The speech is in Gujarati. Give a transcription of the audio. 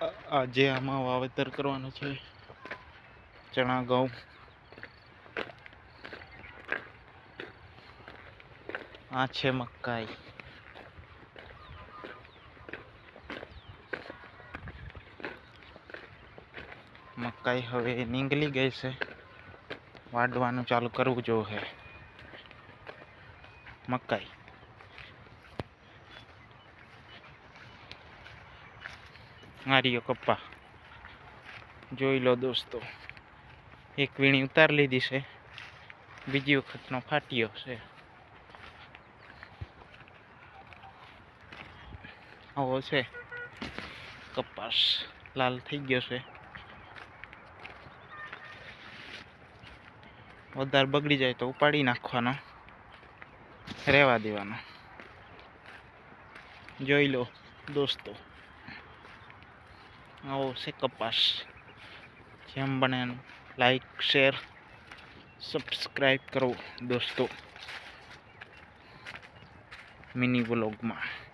આજે આમાં વાવેતર કરવાનું છે, ચણા, ઘઉં. આ છે મકાઈ. મકાઈ હવે નીંગલી ગઈ છે. વાઢવાનું ચાલુ કરવું જોઈએ મકાઈ. આર્યો કપ્પા. જોઈ લો દોસ્તો. એક વીણી ઉતાર લીધી છે. બીજી વખતનો ફાટ્યો છે. આવો છે. કપાસ લાલ થઈ ગયો છે. વધારે બગડી જાય તો ઉપાડી નાખવાનો. રહેવા દેવાનો. જોઈ લો દોસ્તો. આવો છે કપાસ. જેમ બને લાઈક શેર સબસ્ક્રાઈબ કરો દોસ્તો. મિની વ્લોગમાં